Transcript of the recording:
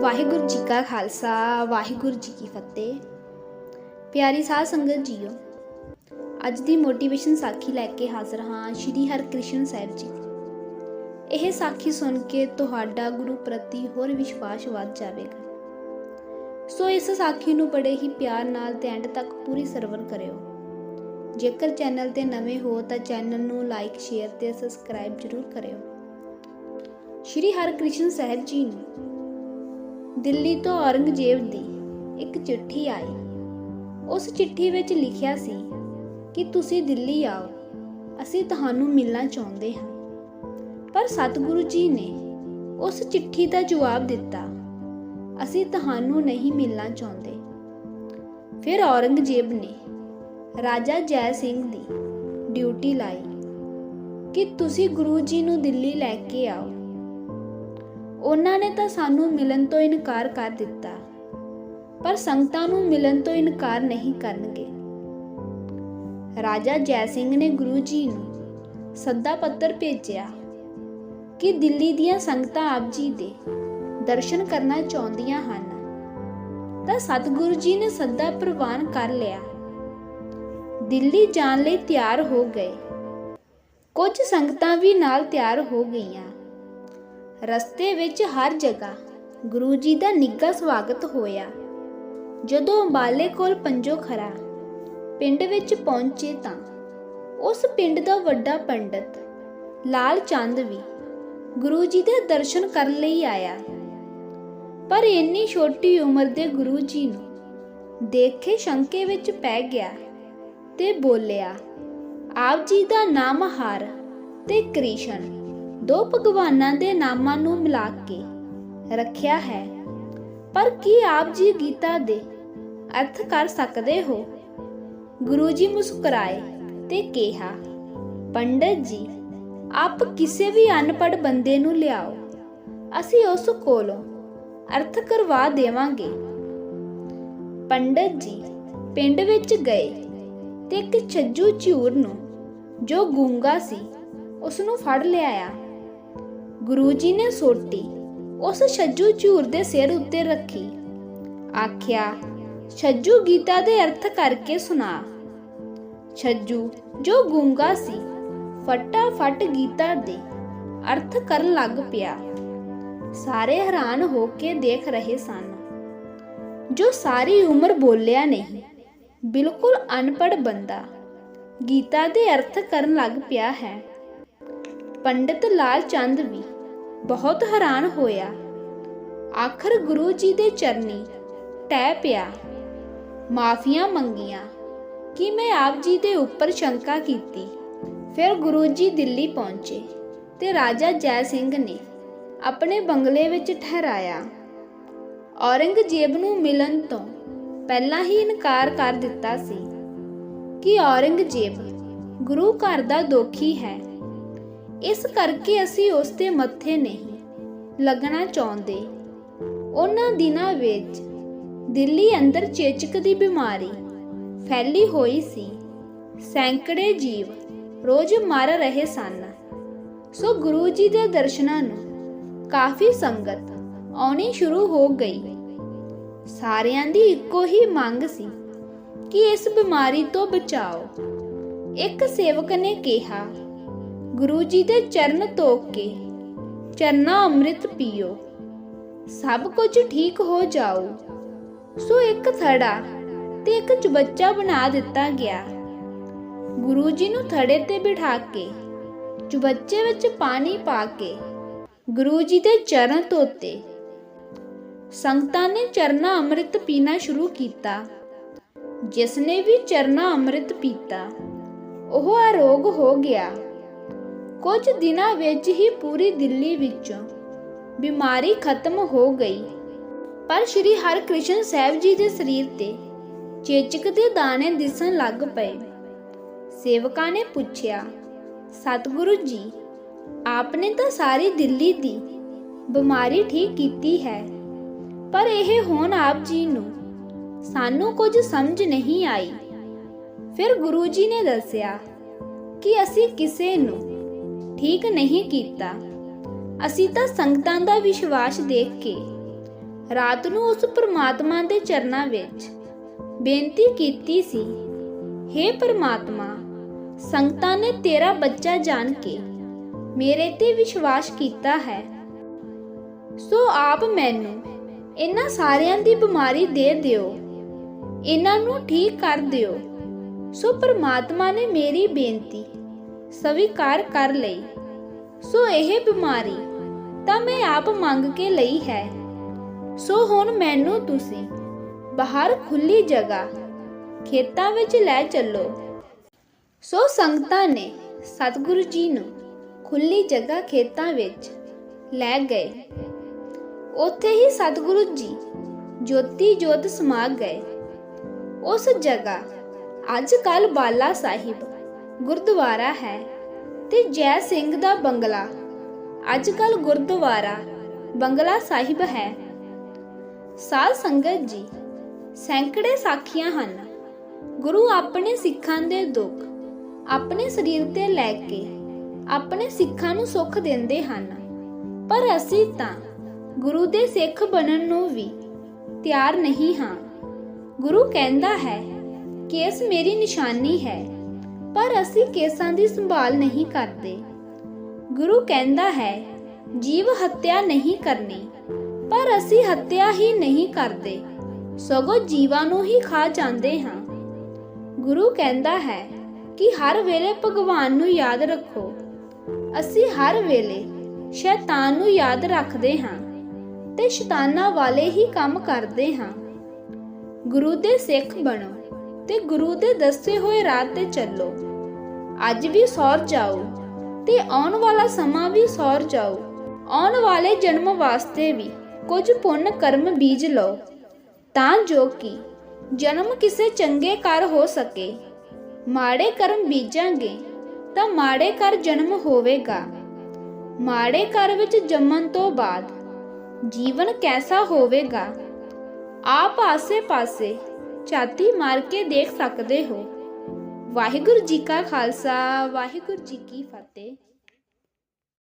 ਵਾਹਿਗੁਰੂ ਜੀ ਕਾ ਖਾਲਸਾ, ਵਾਹਿਗੁਰੂ ਜੀ ਕੀ ਫਤਿਹ। ਪਿਆਰੀ ਸਾਧ ਸੰਗਤ ਜੀਓ, ਅੱਜ ਦੀ ਮੋਟੀਵੇਸ਼ਨ ਸਾਖੀ ਲੈ ਕੇ ਹਾਜ਼ਰ ਹਾਂ ਸ਼੍ਰੀ ਹਰਕ੍ਰਿਸ਼ਨ ਸਾਹਿਬ ਜੀ। ਇਹ ਸਾਖੀ ਸੁਣ ਕੇ ਤੁਹਾਡਾ ਗੁਰੂ ਪ੍ਰਤੀ ਹੋਰ ਵਿਸ਼ਵਾਸ ਵੱਧ ਜਾਵੇਗਾ। ਸੋ ਇਸ ਸਾਖੀ ਨੂੰ ਬੜੇ ਹੀ ਪਿਆਰ ਨਾਲ ਤੇ ਐਂਡ ਤੱਕ ਪੂਰੀ ਸਰਵਰ ਕਰਿਓ। ਜੇਕਰ ਚੈਨਲ ਤੇ ਨਵੇਂ ਹੋ ਤਾਂ ਚੈਨਲ ਨੂੰ ਲਾਈਕ, ਸ਼ੇਅਰ ਤੇ ਸਬਸਕ੍ਰਾਈਬ ਜ਼ਰੂਰ ਕਰਿਓ। ਸ਼੍ਰੀ ਹਰਕ੍ਰਿਸ਼ਨ ਸਾਹਿਬ ਜੀ ਨੂੰ ਦਿੱਲੀ ਤੋਂ ਔਰੰਗਜ਼ੇਬ ਦੀ ਇੱਕ ਚਿੱਠੀ ਆਈ। ਉਸ ਚਿੱਠੀ ਵਿੱਚ ਲਿਖਿਆ ਸੀ ਕਿ ਤੁਸੀਂ ਦਿੱਲੀ ਆਓ, ਅਸੀਂ ਤੁਹਾਨੂੰ ਮਿਲਣਾ ਚਾਹੁੰਦੇ ਹਾਂ। ਪਰ ਸਤਿਗੁਰੂ ਜੀ ਨੇ ਉਸ ਚਿੱਠੀ ਦਾ ਜਵਾਬ ਦਿੱਤਾ, ਅਸੀਂ ਤੁਹਾਨੂੰ ਨਹੀਂ ਮਿਲਣਾ ਚਾਹੁੰਦੇ। ਫਿਰ ਔਰੰਗਜ਼ੇਬ ਨੇ ਰਾਜਾ ਜੈ ਸਿੰਘ ਦੀ ਡਿਊਟੀ ਲਾਈ ਕਿ ਤੁਸੀਂ ਗੁਰੂ ਜੀ ਨੂੰ ਦਿੱਲੀ ਲੈ ਕੇ ਆਓ। ਉਹਨਾਂ ਨੇ ਤਾਂ ਸਾਨੂੰ ਮਿਲਣ ਤੋਂ ਇਨਕਾਰ ਕਰ ਦਿੱਤਾ। ਪਰ ਸੰਗਤਾਂ ਨੂੰ ਮਿਲਣ ਤੋਂ ਇਨਕਾਰ ਨਹੀਂ ਕਰਨਗੇ। ਰਾਜਾ ਜੈ ਸਿੰਘ ਨੇ ਗੁਰੂ ਜੀ ਨੂੰ ਸੱਦਾ ਪੱਤਰ ਭੇਜਿਆ ਕਿ ਦਿੱਲੀ ਦੀਆਂ ਸੰਗਤਾਂ ਆਪ ਜੀ ਦੇ ਦਰਸ਼ਨ ਕਰਨਾ ਚਾਹੁੰਦੀਆਂ ਹਨ। ਤਾਂ ਸਤਿਗੁਰੂ ਜੀ ਨੇ ਸੱਦਾ ਪ੍ਰਵਾਨ ਕਰ ਲਿਆ। ਦਿੱਲੀ ਜਾਣ ਲਈ ਤਿਆਰ ਹੋ ਗਏ। ਕੁਝ ਸੰਗਤਾਂ ਵੀ ਨਾਲ ਤਿਆਰ ਹੋ ਗਈਆਂ। ਰਸਤੇ ਵਿੱਚ ਹਰ ਜਗ੍ਹਾ ਗੁਰੂ ਜੀ ਦਾ ਨਿੱਘਾ ਸਵਾਗਤ ਹੋਇਆ। ਜਦੋਂ ਅੰਬਾਲੇ ਕੋਲ ਪੰਜੋ ਖਰਾ ਪਿੰਡ ਵਿੱਚ ਪਹੁੰਚੇ ਤਾਂ ਉਸ ਪਿੰਡ ਦਾ ਵੱਡਾ ਪੰਡਤ ਲਾਲ ਚੰਦ ਵੀ ਗੁਰੂ ਜੀ ਦੇ ਦਰਸ਼ਨ ਕਰਨ ਲਈ ਆਇਆ। ਪਰ ਇੰਨੀ ਛੋਟੀ ਉਮਰ ਦੇ ਗੁਰੂ ਜੀ ਨੂੰ ਦੇਖ ਕੇ ਸ਼ੰਕੇ ਵਿੱਚ ਪੈ ਗਿਆ ਤੇ ਬੋਲਿਆ, ਆਪ ਜੀ ਦਾ ਨਾਮ ਹਾਰ ਤੇ ਕ੍ਰਿਸ਼ਨ। ਦੋ ਭਗਵਾਨਾਂ ਦੇ ਨਾਮਾਂ ਨੂੰ ਮਿਲਾ ਕੇ ਰੱਖਿਆ ਹੈ। ਪਰ ਕੀ ਆਪ ਜੀ ਗੀਤਾ ਦੇ ਅਰਥ ਕਰ ਸਕਦੇ ਹੋ? ਗੁਰੂ ਜੀ ਮੁਸਕਰਾਏ ਤੇ ਕਿਹਾ, ਪੰਡਤ ਜੀ, ਆਪ ਕਿਸੇ ਵੀ ਅਨਪੜ ਬੰਦੇ ਨੂੰ ਲਿਆਓ। ਅਸੀਂ ਉਸ ਕੋਲੋਂ ਅਰਥ ਕਰਵਾ ਦੇਵਾਂਗੇ। ਪੰਡਤ ਜੀ ਪਿੰਡ ਵਿੱਚ ਗਏ ਤੇ ਇੱਕ ਛੱਜੂ ਝੂਰ ਨੂੰ ਜੋ ਗੂੰਗਾ ਸੀ ਉਸ ਨੂੰ ਫੜ ਲਿਆਇਆ। ਗੁਰੂ ਜੀ ਨੇ ਸੋਟੀ, ਉਸ ਛੱਜੂ ਝੂਰ ਦੇ ਸਿਰ ਉੱਤੇ ਰੱਖੀ। ਆਖਿਆ, ਛੱਜੂ ਗੀਤਾ ਦੇ ਅਰਥ ਕਰਕੇ ਸੁਣਾ। ਛੱਜੂ ਜੋ ਗੂੰਗਾ ਸੀ, ਫਟਾਫਟ ਗੀਤਾ ਦੇ ਅਰਥ ਕਰਨ ਲੱਗ ਪਿਆ। ਸਾਰੇ ਹੈਰਾਨ ਹੋ ਕੇ ਦੇਖ ਰਹੇ ਸਨ। ਜੋ ਸਾਰੀ ਉਮਰ ਬੋਲਿਆ ਨਹੀਂ, ਬਿਲਕੁਲ ਅਨਪੜ ਬੰਦਾ, ਗੀਤਾ ਦੇ ਅਰਥ ਕਰਨ ਲੱਗ ਪਿਆ ਹੈ। ਪੰਡਿਤ ਲਾਲ ਚੰਦ ਵੀ ਬਹੁਤ ਹੈਰਾਨ ਹੋਇਆ। ਆਖਰ ਗੁਰੂ ਜੀ ਦੇ ਚਰਨੀ ਟਹਿ ਪਿਆ। ਮਾਫੀਆਂ ਮੰਗੀਆਂ ਕਿ ਮੈਂ ਆਪ ਜੀ ਦੇ ਉੱਪਰ ਸ਼ੰਕਾ ਕੀਤੀ। ਫਿਰ ਗੁਰੂ ਜੀ ਦਿੱਲੀ ਪਹੁੰਚੇ ਤੇ ਰਾਜਾ ਜੈ ਸਿੰਘ ਨੇ ਆਪਣੇ ਬੰਗਲੇ ਵਿੱਚ ਠਹਿਰਾਇਆ। ਔਰੰਗਜ਼ੇਬ ਨੂੰ ਮਿਲਣ ਤੋਂ ਪਹਿਲਾਂ ਹੀ ਇਨਕਾਰ ਕਰ ਦਿੱਤਾ ਸੀ ਕਿ ਔਰੰਗਜ਼ੇਬ ਗੁਰੂ ਘਰ ਦਾ ਦੋਖੀ ਹੈ। ਇਸ ਕਰਕੇ ਅਸੀਂ ਉਸ ਦੇ ਮੱਥੇ ਨਹੀਂ ਲੱਗਣਾ ਚਾਹੁੰਦੇ। ਉਹਨਾਂ ਦਿਨਾਂ ਵਿੱਚ ਦਿੱਲੀ ਅੰਦਰ ਚੇਚਕ ਦੀ ਬਿਮਾਰੀ ਫੈਲੀ ਹੋਈ ਸੀ। ਸੈਂਕੜੇ ਜੀਵ ਰੋਜ਼ ਮਰ ਰਹੇ ਸਨ। ਸੋ ਗੁਰੂ ਜੀ ਦੇ ਦਰਸ਼ਨਾਂ ਨੂੰ ਕਾਫੀ ਸੰਗਤ ਆਉਣੀ ਸ਼ੁਰੂ ਹੋ ਗਈ। ਸਾਰਿਆਂ ਦੀ ਇੱਕੋ ਹੀ ਮੰਗ ਸੀ ਕਿ ਇਸ ਬਿਮਾਰੀ ਤੋਂ ਬਚਾਓ। ਇੱਕ ਸੇਵਕ ਨੇ ਕਿਹਾ ਗੁਰੂ ਜੀ ਦੇ ਚਰਨ ਧੋਕ ਕੇ, ਚਰਨਾ ਅੰਮ੍ਰਿਤ ਪੀਓ। ਸਭ ਕੁਝ ਠੀਕ ਹੋ ਜਾਓ ਸੋ ਇੱਕ ਥੜਾ ਤੇ ਇੱਕ ਚੁਬੱਚਾ ਬਣਾ ਦਿੱਤਾ ਗਿਆ। ਗੁਰੂ ਜੀ ਨੂੰ ਥੜੇ ਤੇ ਬਿਠਾ ਕੇ, ਚੁਬੱਚੇ ਵਿੱਚ ਪਾਣੀ ਪਾ ਕੇ, ਗੁਰੂ ਜੀ ਦੇ ਚਰਨ ਧੋਤੇ ਸੰਗਤਾਂ ਨੇ ਚਰਨਾ ਅੰਮ੍ਰਿਤ ਪੀਣਾ ਸ਼ੁਰੂ ਕੀਤਾ। ਜਿਸ ਨੇ ਵੀ ਚਰਨਾ ਅੰਮ੍ਰਿਤ ਪੀਤਾ, ਉਹ ਆਰੋਗ ਹੋ ਗਿਆ। ਕੁਝ ਦਿਨਾਂ ਵਿੱਚ ਹੀ ਪੂਰੀ ਦਿੱਲੀ ਵਿੱਚੋਂ ਬਿਮਾਰੀ ਖਤਮ ਹੋ ਗਈ। ਪਰ ਸ਼੍ਰੀ ਹਰਕ੍ਰਿਸ਼ਨ ਸਾਹਿਬ ਜੀ ਦੇ ਸਰੀਰ ਤੇ ਚੇਚਕ ਦੇ ਦਾਣੇ ਦਿਸਣ ਲੱਗ ਪਏ। ਸੇਵਕਾਂ ਨੇ ਪੁੱਛਿਆ, ਸਤਿਗੁਰੂ ਜੀ, ਆਪਨੇ ਤਾਂ ਸਾਰੀ ਦਿੱਲੀ ਦੀ ਬਿਮਾਰੀ ਠੀਕ ਕੀਤੀ ਹੈ, ਪਰ ਇਹ ਹੁਣ ਆਪ ਜੀ ਨੂੰ ਸਾਨੂੰ ਕੁਝ ਸਮਝ ਨਹੀਂ ਆਈ। ਫਿਰ ਗੁਰੂ ਜੀ ਨੇ ਦੱਸਿਆ ਕਿ ਅਸੀਂ ਕਿਸੇ ਨੂੰ ਠੀਕ ਨਹੀਂ ਕੀਤਾ। ਅਸੀਂ ਤਾਂ ਸੰਗਤਾਂ ਦਾ ਵਿਸ਼ਵਾਸ ਦੇਖ ਕੇ ਰਾਤ ਨੂੰ ਉਸ ਪ੍ਰਮਾਤਮਾ ਦੇ ਚਰਨਾਂ ਵਿੱਚ ਬੇਨਤੀ ਕੀਤੀ ਸੀ हे ਪ੍ਰਮਾਤਮਾ, ਸੰਗਤਾਂ ਨੇ ਤੇਰਾ ਬੱਚਾ ਜਾਣ ਕੇ ਮੇਰੇ ਤੇ ਵਿਸ਼ਵਾਸ ਕੀਤਾ ਹੈ। ਸੋ ਆਪ ਮੈਨੂੰ ਇਹਨਾਂ ਸਾਰਿਆਂ ਦੀ ਬਿਮਾਰੀ ਦੇ ਦਿਓ, ਇਹਨਾਂ ਨੂੰ ਠੀਕ ਕਰ ਦਿਓ। ਸੋ ਪ੍ਰਮਾਤਮਾ ਨੇ ਮੇਰੀ ਬੇਨਤੀ ਸਵੀਕਾਰ ਕਰ ਲਈ। ਸੋ ਇਹ ਬਿਮਾਰੀ ਤਾਂ ਮੈਂ ਆਪ ਮੰਗ ਕੇ ਲਈ ਹੈ। ਸੋ ਹੁਣ ਮੈਨੂੰ ਤੁਸੀਂ ਬਾਹਰ ਖੁੱਲੀ ਜਗ੍ਹਾ ਖੇਤਾਂ ਵਿੱਚ ਲੈ ਚੱਲੋ। ਸੋ ਸੰਗਤਾਂ ਨੇ ਸਤਿਗੁਰੂ ਜੀ ਨੂੰ ਖੁੱਲੀ ਜਗ੍ਹਾ ਖੇਤਾਂ ਵਿੱਚ ਲੈ ਗਏ। ਉੱਥੇ ਹੀ ਸਤਿਗੁਰੂ ਜੀ ਜੋਤੀ ਜੋਤ ਸਮਾ ਗਏ। ਉਸ ਜਗ੍ਹਾ ਅੱਜ ਕੱਲ ਬਾਲਾ ਸਾਹਿਬ ਗੁਰਦੁਆਰਾ ਹੈ ਤੇ ਜੈ ਸਿੰਘ ਦਾ ਬੰਗਲਾ। ਅੱਜ ਕੱਲ ਗੁਰਦੁਆਰਾ ਬੰਗਲਾ ਸਾਹਿਬ ਹੈ। ਸਾਧ ਸੰਗਤ ਜੀ, ਸੈਂਕੜੇ ਸਾਖੀਆਂ ਹਨ। ਗੁਰੂ ਆਪਣੇ ਸਿੱਖਾਂ ਦੇ ਦੁੱਖ, ਆਪਣੇ ਸਰੀਰ ਤੇ ਲੈ ਕੇ ਆਪਣੇ ਸਿੱਖਾਂ ਨੂੰ ਸੁੱਖ ਦਿੰਦੇ ਹਨ। ਪਰ ਅਸੀਂ ਤਾਂ ਗੁਰੂ ਦੇ ਸਿੱਖ ਬਣਨ ਨੂੰ ਵੀ ਤਿਆਰ ਨਹੀਂ ਹਾਂ। ਗੁਰੂ ਕਹਿੰਦਾ ਹੈ ਕੇਸ ਮੇਰੀ ਨਿਸ਼ਾਨੀ ਹੈ। ਪਰ ਅਸੀਂ ਕੇਸਾਂ ਦੀ ਸੰਭਾਲ ਨਹੀਂ ਕਰਦੇ। ਗੁਰੂ ਕਹਿੰਦਾ ਹੈ, ਜੀਵ ਹੱਤਿਆ ਨਹੀਂ ਕਰਨੀ, ਪਰ ਅਸੀਂ ਹੱਤਿਆ ਹੀ ਨਹੀਂ ਕਰਦੇ, ਸਗੋਂ ਜੀਵਾਂ ਨੂੰ ਹੀ ਖਾ ਜਾਂਦੇ ਹਾਂ। ਗੁਰੂ ਕਹਿੰਦਾ ਹੈ ਕਿ ਹਰ ਵੇਲੇ ਭਗਵਾਨ ਨੂੰ ਯਾਦ ਰੱਖੋ। ਅਸੀਂ ਹਰ ਵੇਲੇ ਸ਼ੈਤਾਨ ਨੂੰ ਯਾਦ ਰੱਖਦੇ ਹਾਂ ਤੇ ਸ਼ੈਤਾਨਾਂ ਵਾਲੇ ਹੀ ਕੰਮ ਕਰਦੇ ਹਾਂ। ਗੁਰੂ ਦੇ ਸਿੱਖ ਬਣੋ। ਤੇ ਗੁਰੂ ਦੇ ਦੱਸੇ ਹੋਏ ਰਾਹ ਤੇ ਚੱਲੋ। ਅੱਜ ਵੀ ਸੌਰ ਜਾਓ ਤੇ ਆਉਣ ਵਾਲਾ ਸਮਾਂ ਵੀ ਸੌਰ ਜਾਓ। ਆਉਣ ਵਾਲੇ ਜਨਮ ਵਾਸਤੇ ਵੀ ਕੁਝ ਪੁੰਨ ਕਰਮ ਬੀਜ ਲਓ, ਤਾਂ ਜੋ ਕਿ ਜਨਮ ਕਿਸੇ ਚੰਗੇ ਘਰ ਹੋ ਸਕੇ। ਮਾੜੇ ਕਰਮ ਬੀਜਾਂਗੇ ਤਾਂ ਮਾੜੇ ਘਰ ਜਨਮ ਹੋਵੇਗਾ। ਮਾੜੇ ਘਰ ਵਿੱਚ ਜੰਮਣ ਤੋਂ ਬਾਅਦ ਜੀਵਨ ਕੈਸਾ ਹੋਵੇਗਾ? ਆਪ ਆਸੇ-ਪਾਸੇ ਛਾਤੀ ਮਾਰ ਕੇ ਦੇਖ ਸਕਦੇ ਹੋ। ਵਾਹਿਗੁਰੂ ਜੀ ਕਾ ਖਾਲਸਾ ਵਾਹਿਗੁਰੂ ਜੀ ਕੀ ਫਤਿਹ।